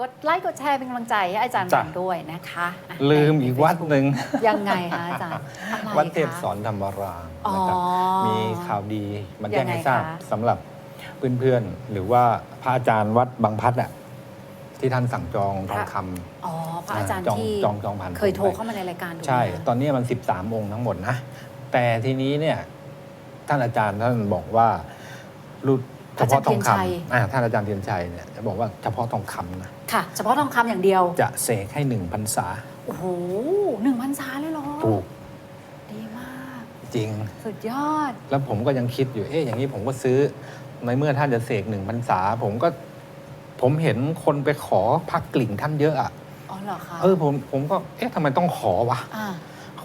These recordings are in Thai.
กดไลค์กดแชร์เป็นกำลังใจให้อาจารย์จ้ะวันด้วยนะคะอะลืมในอีกวัด Facebook หนึ่งยังไงคะอาจารย์อะไรวัดเทพคะสอนธรรมรามอ๋อนะครับมีข่าวดีมาแจ้งให้ทราบยังไงคะ สำหรับเพื่อนๆ หรือว่าพระอาจารย์วัดบางพัดอะที่ท่านสั่งจองทองคำอ๋อพระอาจารย์จองที่จองจองผ่านเคยโทรผมไปเข้ามาในรายการถูกไหมใช่คะตอนนี้มัน 13 องค์ทั้งหมดนะ แต่ทีนี้เนี่ยท่านอาจารย์ท่านบอกว่ารุ่น เฉพาะทองคำอ่าท่านอาจารย์เทียนชัยเนี่ยจะบอกว่าเฉพาะทองคำนะค่ะ เฉพาะทองคำอย่างเดียว จะเสกให้หนึ่งพรรษาโอ้โหหนึ่งพันซาเลยเหรอถูกดีมากจริง สุดยอด แล้วผมก็ยังคิดอยู่เอ๊ะอย่างนี้ผมก็ซื้อในเมื่อท่านจะเสกหนึ่งพรรษา ผมก็ ผมเห็นคนไปขอพักกลิ่งท่านเยอะอะอ๋อเหรอคะเออผมผมก็เอ๊ะทำไมต้องขอวะอ่า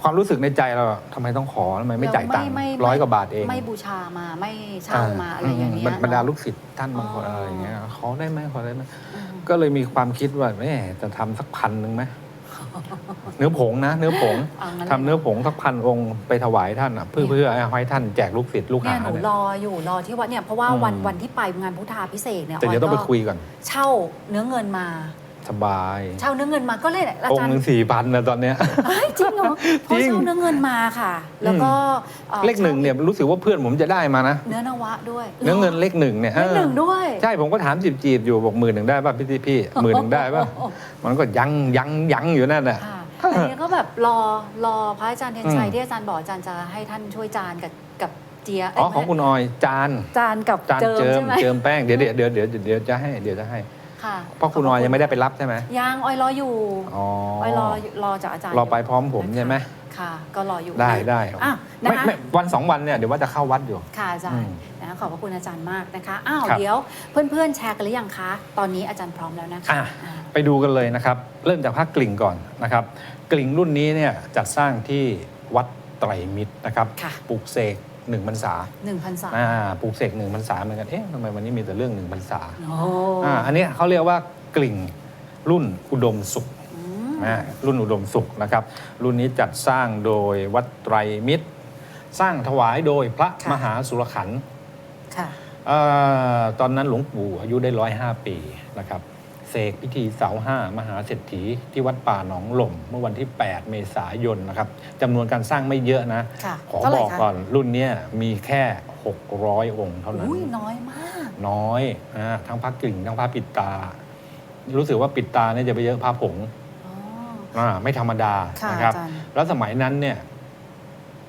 ความรู้สึกในใจเราอะทำไมต้องขอทำไมไม่จ่ายตังค์ไม่ไม่ร้อยกว่าบาทเองไม่บูชามาไม่เช่ามาอะไรอย่างเงี้ย บรรบรรดาเนอะลูกศิษย์ท่านบางคนอ๋ออ อะไรอย่างเงี้ยขอได้ไหมขอได้ไหมอืมก็เลยมีความคิดว่าแม่จะทำสักพันหนึ่งไหมเนื้อผงนะ เนื้อผงเอางั้นทำเนื้อผงสักพันองค์ไปถวายท่านอะเพื่อเพื่อให้ท่านแจกลูกศิษย์ลูกเนี่ยหาหนูเนี่ย รออยู่รอที่วัดเนี่ยเพราะว่าอืมวันวันที่ไปงานพุทธาพิเศษกเนี่ยแต่เดี๋ยวต้องไปก็คุยก่อน เช่าเนื้อเงินมา สบายเช่าเนื้อเงินมาก็เลยอาองจารค์ย์หนึ่งสี่พันนะตอนเนี้ย เอ้ยจริงเหรอเขาจริง เช่าเนื้อเงินมาค่ะ แล้วก็อ่อเลขหนึ่งเนี่ยรู้สึกว่าเพื่อนผมจะได้มานะเนื้อนวะด้วยเนื้อเงินเลขหนึ่งเนี่ยเนื้อหนึ่งเออด้วย ใช่ผมก็ถามจีบจีบๆอยู่บอกหมื่นหนึ่งได้ป่ะพี่พี่หมื่นหนึ่งได้ป่ะมันก็ยังยังยังอยู่นั่นแหละ ค่ะอันนี้ก็แบบรอรอพระอาจารย์เทียนชัยอืม ที่อาจารย์บอกอาจารย์จะให้ท่านช่วยจานกับกับเจียอ๋อเยของคุณออยจาน จานกับจานเจิมเจิมใช่ไหม เจิมแป้งเดี๋ยวเดี๋ยวเดี๋ยวเดี๋ยวเดี๋ยวจะให้เดี๋ยวจะให้ ค่ะเพราะคุณออยยังไม่ได้ไปรับใช่ไหมยังออยรออยู่อ๋อออยรอรอจากอาจารย์รอไปพร้อมผมนะคะใช่ไหมค่ะ ก็รออยู่ได้ได้อะนะไม่คะ ไม่วันสองวันเนี่ยเดี๋ยวว่าจะเข้าวัดอยู่ ค่ะอาจารอืย์มนะขอบพระคุณอาจารย์มากนะคะ อ้าว ครับ เดี๋ยวเพื่อนๆ แชร์กันหรือยังคะ ตอนนี้อาจารย์พร้อมแล้วนะคะอะ อ่าไปดูกันเลยนะครับ เริ่มจากภาคกลิ่งก่อนนะครับ กลิ่งรุ่นนี้เนี่ยจัดสร้างที่วัดไตรมิตรนะครับ ค่ะ ปลูกเสก หนึ่งพรรษาหนึ่งพันสามอ่าปลูกเสกหนึ่งพรรษาเหมือนกันเอ๊ะทำไมวันนี้มีแต่เรื่องหนึ่งพรรษาโอ้อ่าอันนี้เขาเรียกว่ากลิ่งรุ่นอุดมสุขอืมอ่ารุ่นอุดมสุขนะครับ รุ่นนี้จัดสร้างโดยวัดไตรมิตร สร้างถวายโดยพระค่ะมหาสุรขันธ์ ค่ะ เอ่อตอนนั้นหลวงปู่อายุได้ร้อยห้าปีนะครับ เสกพิธีเสาห้ามหาเศรษฐีที่วัดป่าหนองหล่ม เมื่อวันที่ 8 เมษายนนะครับจำนวนการสร้างไม่เยอะนะ ค่ะขอเท่าไหร่บอกคะ ก่อนรุ่นเนี้ยมีแค่ 600 องค์เท่านั้น อุ้ยน้อยมาก น้อยอ่าทั้งพระกลิ่งทั้งพระปิดตา รู้สึกว่าปิดตาเนี่ยจะไปเยอะพระผงอ๋อ อ่าไม่ธรรมดาค่ะนะครับ อาจารย์แล้วสมัยนั้นเนี่ย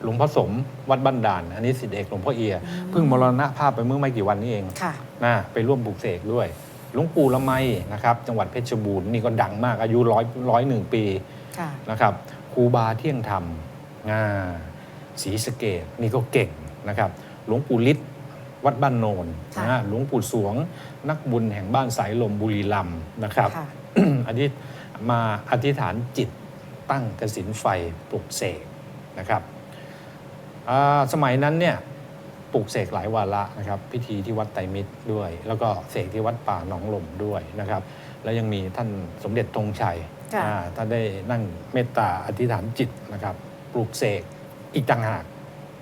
หลวงพ่อสมวัดบ้านด่าน อันนี้สิทธิเอกหลวงพ่อเอียอืม เพิ่งมรณภาพไปเมื่อไม่กี่วันนี้เองค่ะ นะไปร่วมปลูกเสกด้วย หลวงปู่ละไมนะครับจังหวัดเพชรบูรณ์นี่ก็ดังมากอายุร้อยร้อยหนึ่งปีค่ะนะครับครูบาเที่ยงธรรมงาศรีสะเกดนี่ก็เก่งนะครับหลวงปู่ฤทธิ์วัดบ้านโนนค่ะนะหลวงปู่สวงนักบุญแห่งบ้านสายลมบุรีรัมย์นะครับค่ะอันนี้มาอธิษฐานจิตตั้งกสินไฟปลุกเสกนะครับอ่าสมัยนั้นเนี่ย ปลุกเสกหลายวาระนะครับ พิธีที่วัดไตรมิตรด้วย แล้วก็เสกที่วัดป่าหนองหล่มด้วยนะครับ แล้วยังมีท่านสมเด็จธงชัยค่ะ อ่าท่านได้นั่งเมตตาอธิษฐานจิตนะครับ ปลูกเสกอีกต่างหาก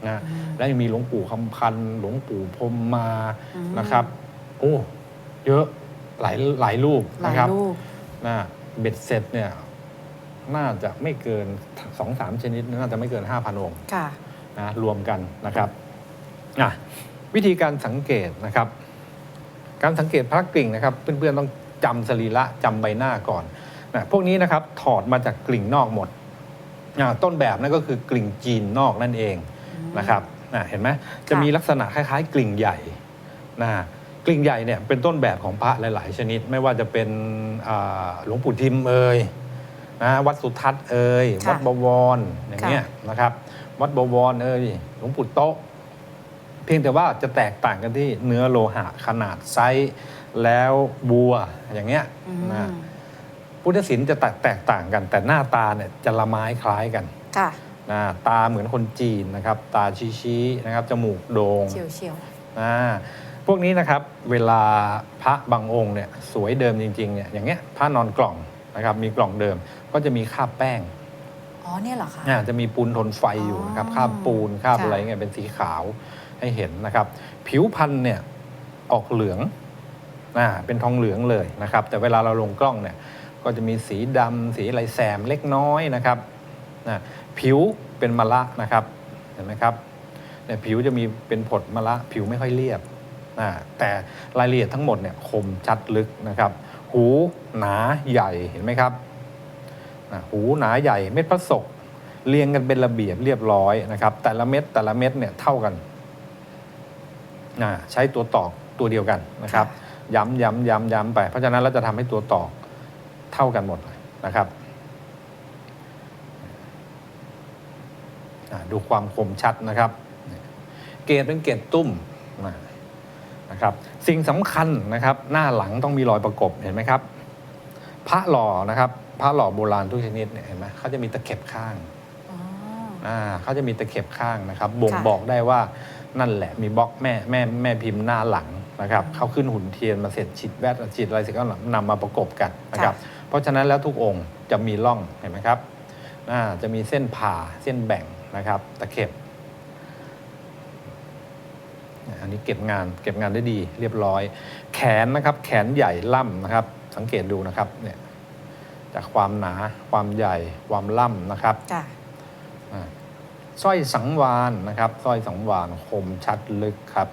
นะอืมแล้วยังมีหลวงปู่คำพันธ์หลวงปู่พรหมมาอืมนะครับ โอ้เยอะหลายหลายรูปหลานะยครับ ลูก นะเบ็ดเสร็จเนี่ยน่าจะไม่เกินสองสามชนิด น่าจะไม่เกิน 5,000 องค์ค่ะ นะรวมกันนะครับ อะวิธีการสังเกตนะครับ การสังเกตพระกลิ่งนะครับ เพื่อนๆต้องจำสรีระจำใบหน้าก่อนนะพวกนี้นะครับถอดมาจากกลิ่งนอกหมดอ่าต้นแบบนั่นก็คือกลิ่งจีนนอกนั่นเองนะครับนะเห็นไหมจะมีลักษณะคล้ายๆ กลิ่งใหญ่นะกลิ่งใหญ่เนี่ยเป็นต้นแบบของพระหลาย ๆ ชนิด ไม่ว่าจะเป็นอ่าหลวงปู่ทิมเอ่ยนะวัดสุทัศน์เอ่ยค่ะวัดบวรอย่างเงี้ยนะครับ วัดบวรเอ่ยหลวงปู่โต๊ะ เพียงแต่ว่าจะแตกต่างกันที่เนื้อโลหะขนาดไซส์แล้วบัวอย่างเงี้ยอืมนะพุทธศิลป์จะแตกแตกต่างกัน แต่หน้าตาเนี่ยจะละไม้คล้ายกันค่ะนะตาเหมือนคนจีนนะครับ ตาชี้ๆนะครับจมูกโดง่งเฉียวเฉียวอ่าพวกนี้นะครับเวลาพระบางองค์เนี่ยสวยเดิมจริงๆเนี่ยอย่างเงี้ยพระนอนกล่องนะครับมีกล่องเดิมก็จะมีคราบแป้งอ๋อเนี่ยเหรอคะอ่าจะมีปูนทนไฟอยู่นะครับอ๋อคราบปูนคราบค่ะอะไรเงี้ยเป็นสีขาว ให้เห็นนะครับ ผิวพันธุ์เนี่ยออกเหลืองอ่าเป็นทองเหลืองเลยนะครับ แต่เวลาเราลงกล้องเนี่ยก็จะมีสีดำสีอะไรแซมเล็กน้อยนะครับนะผิวเป็นมะละนะครับเห็นไหมครับเนี่ยผิวจะมีเป็นผดมะละผิวไม่ค่อยเรียบนะแต่รายละเอียดทั้งหมดเนี่ยคมชัดลึกนะครับ หูหนาใหญ่เห็นไหมครับนะหูหนาใหญ่เม็ดพระศกเรียงกันเป็นระเบียบเรียบร้อยนะครับ แต่ละเม็ดแต่ละเม็ดเนี่ยเท่ากัน นะใช้ตัวตอกตัวเดียวกันนะครับ ย้ำย้ำย้ำย้ำไป เพราะฉะนั้นเราจะทำให้ตัวตอกเท่ากันหมดเลยนะครับอ่าดูความคมชัดนะครับ เกรดเป็นเกรดตุ้มนะนะครับ สิ่งสำคัญนะครับ หน้าหลังต้องมีรอยประกบเห็นไหมครับ พระหล่อนะครับ พระหล่อโบราณทุกชนิดเนี่ยเห็นไหมเขาจะมีตะเข็บข้างอ๋ออ่าเขาจะมีตะเข็บข้างนะครับ บ่งค่ะบอกได้ว่า นั่นแหละมีบล็อกแม่แม่แม่พิมพ์หน้าหลังนะครับอืมเขาขึ้นหุ่นเทียนมาเสร็จฉีดแวดฉีดอะไรเสร็จก็นำมาประกบกันนะครับค่ะเพราะฉะนั้นแล้วทุกองค์จะมีร่องเห็นไหมครับอ่าจะมีเส้นผ่าเส้นแบ่งนะครับ ตะเข็บ อันนี้เก็บงานเก็บงานได้ดี เรียบร้อย แขนนะครับแขนใหญ่ล่ำนะครับ สังเกตดูนะครับเนี่ยจากความหนาความใหญ่ความล่ำนะครับจ้ะอ่า สร้อยสังวานนะครับสร้อยสังวานคมชัดลึกครับ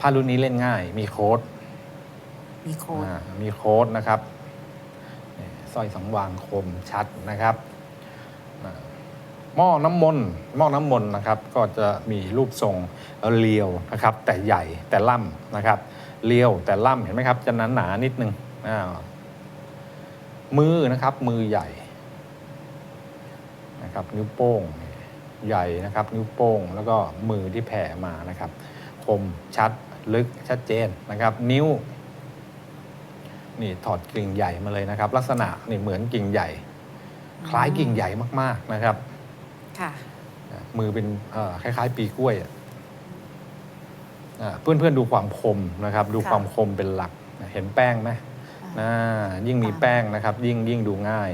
ผ้ารุ่นนี้เล่นง่าย มีโค้ดมีโค้ดอ่ามีโค้ดนะครับนี่สร้อยสังวานคมชัดนะครับอ่าหม้อน้ำมนต์หม้อน้ำมนต์นะครับ ก็จะมีรูปทรงเรียวนะครับ แต่ใหญ่แต่ล่ำนะครับเรียวแต่ล่ำเห็นไหมครับจะหนาหนาๆนิดนึงอ่ามือนะครับ มือใหญ่ นะครับนิ้วโป้งใหญ่นะครับ นิ้วโป้งแล้วก็มือที่แผ่มานะครับ คมชัดลึกชัดเจนนะครับ นิ้ว นี่ถอดกิ่งใหญ่มาเลยนะครับ ลักษณะนี่เหมือนกิ่งใหญ่ คล้ายกิ่งใหญ่มากๆนะครับ ค่ะ มือเป็นเอ่อคล้าย ๆ ปีกล้วยอะอ่าเพื่อนๆดูความคมนะครับ ดูค่ะความคมเป็นหลักเห็นแป้งไหมอ่าอ่ายิ่งมีค่ะแป้งนะครับ ยิ่งยิ่งดูง่าย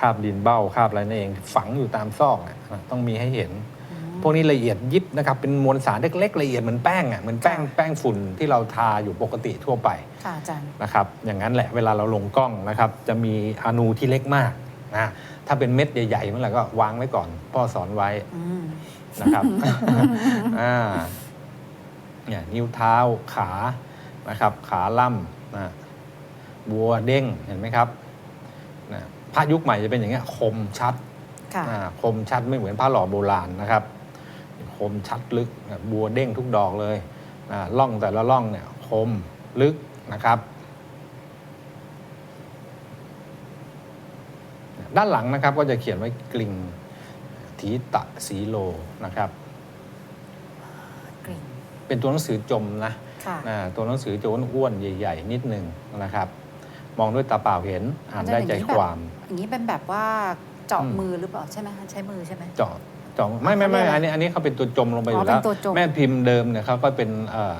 คราบดินเบ้าคราบอะไรนั่นเอง ฝังอยู่ตามซอกอะต้องมีให้เห็นอืมพวกนี้ละเอียดยิบนะครับ เป็นมวลสารเล็กๆละเอียดเหมือนแป้งอะเหมือนแป้งค่ะแป้งฝุ่นที่เราทาอยู่ปกติทั่วไปค่ะอาจารย์ นะครับ อย่างนั้นแหละเวลาเราลงกล้องนะครับ จะมีอนูที่เล็กมากนะถ้าเป็นเม็ดใหญ่ๆเมื่อไหร่ก็วางไว้ก่อน พ่อสอนไว้อืม นะครับ อ่าเนี่ยนิ้วเท้าขานะครับ ขาล่ำนะบัวเด้งเห็นไหมครับนะ พระยุคใหม่จะเป็นอย่างเงี้ยคมชัดค่ะ อ่าคมชัดไม่เหมือนผ้าหล่อโบราณนะครับ คมชัดลึกนะบัวเด้งทุกดอกเลยอ่าล่องแต่ละล่องเนี่ยคมลึกนะครับ ด้านหลังนะครับก็จะเขียนไว้กลิ่งทีตะสีโลนะครับกริ่งเป็นตัวหนังสือจมนะค่ะ อ่าตัวหนังสือจะอ้วนๆใหญ่ ๆ นิดหนึ่งนะครับ มองด้วยตาเปล่าเห็น อ่านได้ใจความ อย่างนี้เป็นแบบว่าเจาะอืมมือหรือเปล่าใช่ไหมคะใช้มือใช่ไหมเจาะเจาะไม่ไม่ไม่เขาเรียกอะไรอันนี้อันนี้เขาเป็นตัวจมลงไปออ๋อยู่แล้วเป็นตัวจมแม่พิมพ์เดิมเนี่ยเขาก็เป็นเอ่อ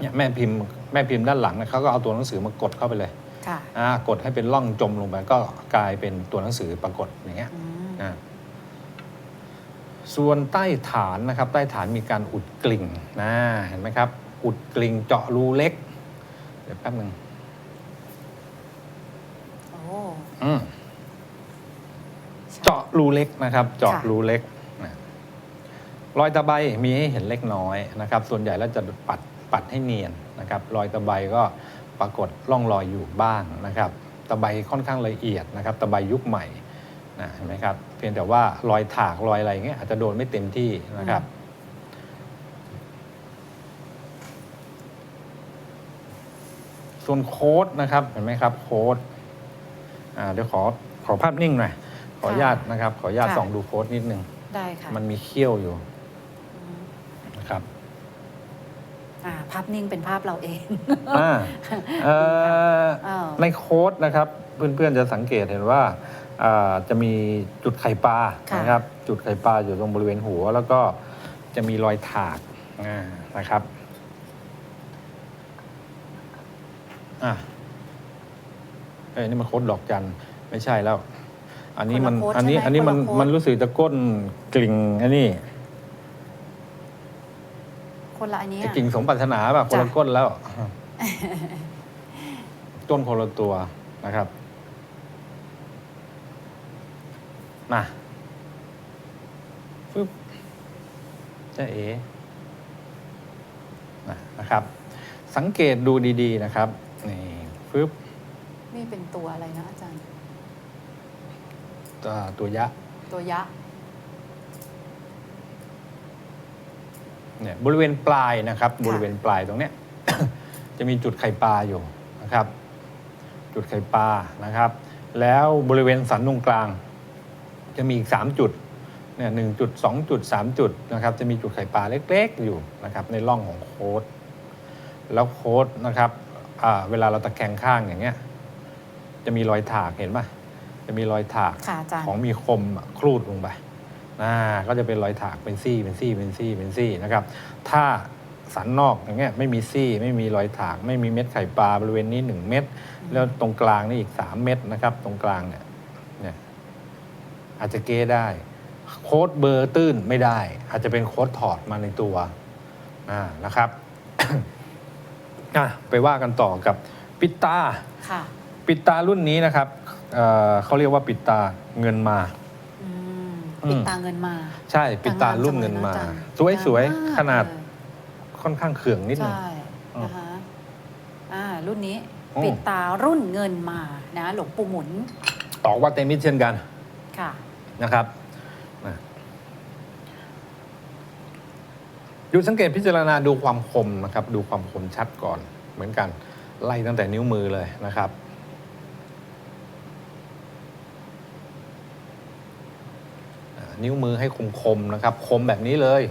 เนี่ยแม่พิมพ์แม่พิมพ์ด้านหลังเนี่ยเขาก็เอาตัวหนังสือมากดเข้าไปเลยค่ะอ่ากดให้เป็นร่องจมลงไปก็กลายเป็นตัวหนังสือปรากฏอย่างเงี้ยอืมอ่าส่วนใต้ฐานนะครับ ใต้ฐานมีการอุดกลิ่งนะเห็นไหมครับ อุดกลิ่งเจาะรูเล็ก เดี๋ยวแป๊บหนึ่ง โอ้ อืมเจาะรูเล็กนะครับ เจาะค่ะรูเล็กนะรอยตะไบมีให้เห็นเล็กน้อยนะครับ ส่วนใหญ่แล้วจะปัดปัดให้เนียนนะครับ รอยตะไบก็ปรากฏร่องรอยอยู่บ้างนะครับ ตะไบค่อนข้างละเอียดนะครับ ตะไบยุคใหม่นะเห็นไหมครับ เพียงแต่ว่ารอยถากรอยอะไรเงี้ยอาจจะโดนไม่เต็มที่นะครับ ส่วนโค้ดนะครับ เห็นไหมครับ โค้ด อ่าเดี๋ยวขอขอภาพนิ่งหน่อยขออนุญาตนะครับ ขออนุญาตค่ะ ส่องดูโค้ดนิดนึงได้ค่ะมันมีเขี้ยวอยู่อืมนะครับ อ่าภาพนิ่งเป็นภาพเราเอง อ่าเอ่ออ้าวในโค้ดนะครับ เพื่อนๆจะสังเกตเห็นว่าอ่าจะมีจุดไข่ปลาค่ะ นะครับ จุดไข่ปลาอยู่ตรงบริเวณหัว แล้วก็จะมีรอยถากอ่านะครับอะ เอ้ยนี่มันโค้ดดอกจันไม่ใช่แล้ว อันนี้มันคนละโค้ดอันนี้ใช่ไหมอันนี้มันคนละโค้ด มันรู้สึกจะก้นกลิ่งอันนี้คคนละอันเนี้ยไอ้กิ่งสมปรารถนาแบบคนละจ้ะ ก้นแล้วต้นคนละตัวนะครับมาฟึบจะเอนะนะครับ สังเกตดูดี ๆ นะครับนี่ฟึบ นี่เป็นตัวอะไรนะอาจารย์ตัวตัวยะตัวยะ เนี่ยบริเวณปลายนะครับ บริเวณปลายตรงเนี้ย จะมีจุดไข่ปลาอยู่นะครับ จุดไข่ปลานะครับ แล้วบริเวณสันตรงกลาง จะมีอีกสามจุดเนี่ยหนึ่งจุดสองจุดสามจุดนะครับ จะมีจุดไข่ปลาเล็กๆอยู่นะครับ ในร่องของโค้ดแล้วโค้ดนะครับอ่าเวลาเราตะแคงข้างอย่างเงี้ย จะมีรอยถากเห็นปะจะมีรอยถากค่ะอาจารย์ของมีคมอะครูดลงไปอ่าก็จะเป็นรอยถากเป็นซี่เป็นซี่เป็นซี่เป็นซี่นะครับ ถ้าสันนอกอย่างเงี้ยไม่มีซี่ไม่มีรอยถาก ไม่มีเม็ดไข่ปลาบริเวณนี้ 1 เม็ดแล้วตรงกลางนี่อีก 3 เม็ดนะครับ ตรงกลางเนี่ยเนี่ยอาจจะเก้ได้ โค้ดเบอร์ตื้นไม่ได้ อาจจะเป็นโค้ดถอดมาในตัวอ่านะครับอะไปว่ากันต่อกับปิดตาค่ะ ปิดตารุ่นนี้นะครับเอ่อเขาเรียกว่าปิดตาเงินมา อืมอืมปิดตาเงินมาใช่ปิดตารุ่นเงินมาแต่งงานจังเลยนะสวยสวยงมมกขนาดเลยค่อนข้างเขื่องนิดหนึง ใช่นะคะอ่ารุ่นนี้อืม ปิดตารุ่นเงินมานะหลวงปู่หมุนตอกว่าเตมิดเช่นกันค่ะ นะครับนะดูสังเกตพิจารณาดูความคมนะครับ ดูความคมชัดก่อนเหมือนกัน ไล่ตั้งแต่นิ้วมือเลยนะครับอ่า นิ้วมือให้คมๆนะครับ คมแบบนี้เลย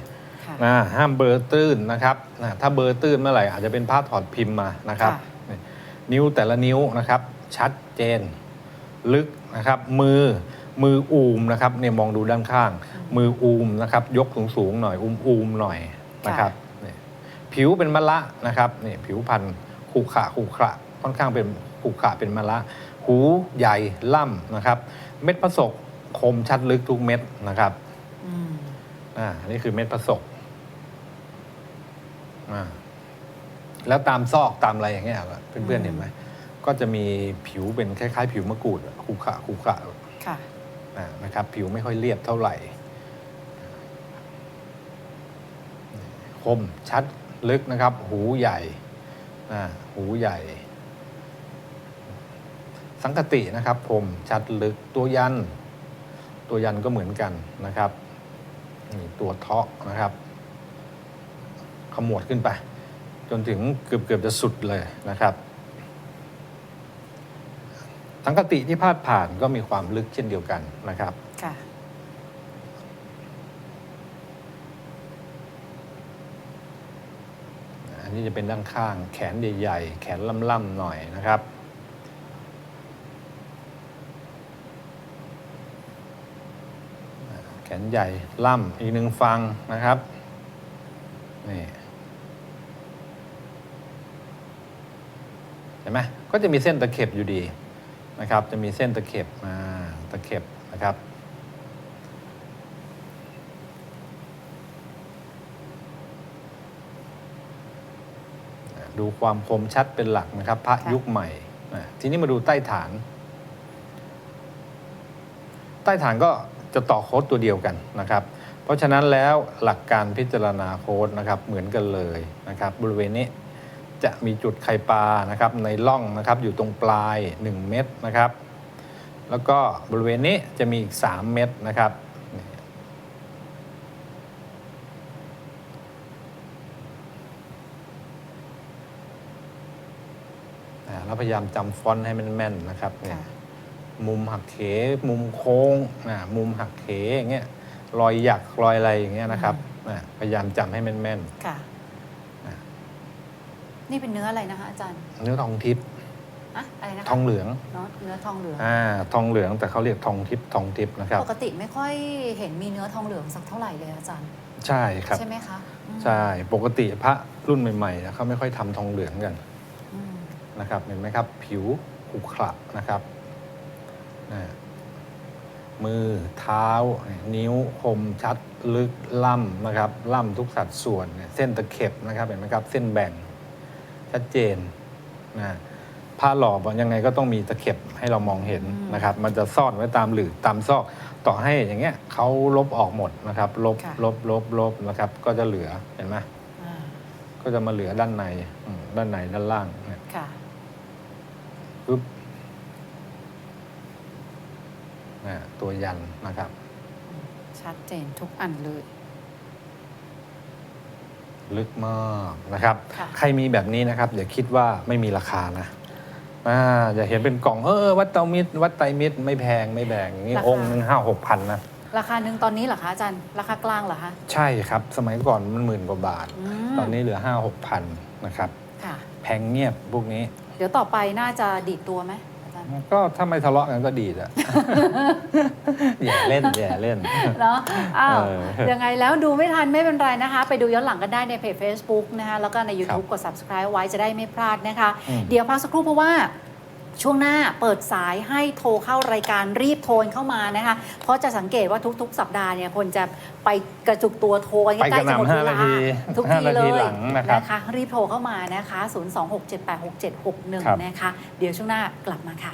ค่ะ นะห้ามเบลอร์ตื้นนะครับนะถ้าเบลอร์ตื้นเมื่อไหร่อาจจะเป็นผ้าถอดพิมพ์มานะครับ ค่ะนี่นิ้วแต่ละนิ้วนะครับ ชัดเจน ลึกนะครับ มือมืออูมนะครับเนี่ยมองดูด้านข้าง มืออูมนะครับ ยกสูงสูงๆหน่อยอูมอูมๆหน่อยนะครับนี่ผิวเป็นมะละนะครับนี่ผิวพันธุ์ขรุขระขรุขระค่อนข้างเป็นขรุขระเป็นมะละ หูใหญ่ล่ำนะครับ เม็ดผสก คมชัดลึกทุกเม็ดนะครับอืมอ่าอันนี่คือเม็ดผสกอ่าแล้วตามซอกตามอะไรอย่างเงี้ยเพื่อนๆเห็นไหมก็จะมีผิวเป็นคล้ายๆ ผิวมะกรูดอะขรุขระขรุขระค่ะ อ่านะครับ ผิวไม่ค่อยเรียบเท่าไหร่ คมชัดลึกนะครับ หูใหญ่อ่าหูใหญ่ สังกตินะครับผมชัดลึกตัวยัน ตัวยันก็เหมือนกันนะครับนี่ตัวเทาะนะครับ ขมวดขึ้นไป จนถึงเกือบเกือบจะสุดเลยนะครับสังกติที่พาดผ่านก็มีความลึกเช่นเดียวกันนะครับค่ะอันนี้จะเป็นด้านข้างแขนใหญ่ๆ แขนล่ำๆหน่อยนะครับ แข นใหญ่ล่ำอีกหนึ่งฟังนะครับนี่เห็นไหมก็จะมีเส้นตะเข็บอยู่ดีนะครับ จะมีเส้นตะเข็บมาตะเข็บนะครับดูความคมชัดเป็นหลักนะครับ พระยุคใหม่ ทีนี้มาดูใต้ฐาน ใต้ฐานก็ จะต่อโค้ดตัวเดียวกันนะครับ เพราะฉะนั้นแล้วหลักการพิจารณาโค้ดนะครับเหมือนกันเลยนะครับบริเวณนี้จะมีจุดไข่ปลานะครับในร่องนะครับอยู่ตรงปลาย 1 เม็ดนะครับ แล้วก็บริเวณนี้จะมีอีก 3 เม็ดนะครับอ่าเราพยายามจำฟอนต์ให้มันแม่นนะครับเนี่ย มุมหักเขมุมโค้งอ่ามุมหักเขอย่างเงี้ยรอยหยักรอยอะไรอย่างเงี้ยนะครับอ่าพยายามจำให้แม่นค่ะอะ นี่เป็นเนื้ออะไรนะคะอาจารย์ๆเนื้อทองทิพย์อะอะไรนะคะทองเหลืองเนาะเนื้อทองเหลือง อ่าทองเหลืองแต่เขาเรียกทองทิพย์ทองทิพย์นะครับ ปกติไม่ค่อยเห็นมีเนื้อทองเหลืองสักเท่าไหร่เลยอาจารย์ ใช่ครับ ใช่ไหมคะอืมใช่ ปกติพระรุ่นใหม่ๆนะเขาไม่ค่อยทำทองเหลืองกันอืมนะครับ เห็นไหมครับ ผิวขรุขระนะครับอ่า มือเท้า นิ้วคมชัดลึกล่ำนะครับล่ำทุกสัดส่วนเนี่ยเส้นตะเข็บนะครับเห็นไหมครับเส้นแบ่งชัดเจนนะผ้าหล่อยังไงก็ต้องมีตะเข็บให้เรามองเห็นอืมนะครับ มันจะซ่อนไว้ตามหลืบตามซอกต่อให้อย่างเงี้ยเขาลบออกหมดนะครับ ลบค่ะลบลบลบนะครับ ก็จะเหลือเห็นไหมอ่าก็จะมาเหลือด้านในอืมด้านในด้านล่างเนี่ยค่ะปึ๊บ นะตัวยันนะครับ ชัดเจนทุกอันเลย ลึกมากนะครับ ค่ะ ใครมีแบบนี้นะครับอย่าคิดว่าไม่มีราคานะอ่าอย่าเห็นเป็นกล่องเออวัดเตามิตรวัดไตรมิตรไม่แพงไม่แพงนี่องค์หนึ่งห้าหกพันนะ ราคาหนึ่งตอนนี้เหรอคะอาจารย์ ราคากลางเหรอคะใช่ครับ สมัยก่อนมันหมื่นกว่าบาท มตอนนี้เหลือห้าหกพันนะครับ ค่ะ แพงเงียบพวกนี้ เดี๋ยวต่อไปน่าจะดีดตัวไหม อาจารย์ก็ถ้าไม่ทะเลาะกันก็ดีอะอย่าเล่นอย่าเล่น เนาะอ้าวเออยังไงแล้วดูไม่ทันไม่เป็นไรนะคะ ไปดูย้อนหลังกันได้ในเพจ Facebook นะคะแล้วก็ใน YouTube กด subscribe ไว้จะได้ไม่พลาดนะคะ อืม เดี๋ยวพักสักครู่เพราะว่า ช่วงหน้าเปิดสายให้โทรเข้ารายการรีบโทรเข้ามานะคะ เพราะจะสังเกตว่าทุก ๆ สัปดาห์เนี่ยคนจะไปกระจุกตัวโทรกันไปใกกล้ระจะหมดหน่ำห้าเวนาลาทีทุกห้าทีนาเลทียหลังนะครับนะคะรีบโทรเข้ามานะคะครับ026786761 นะคะ เดี๋ยวช่วงหน้ากลับมาค่ะ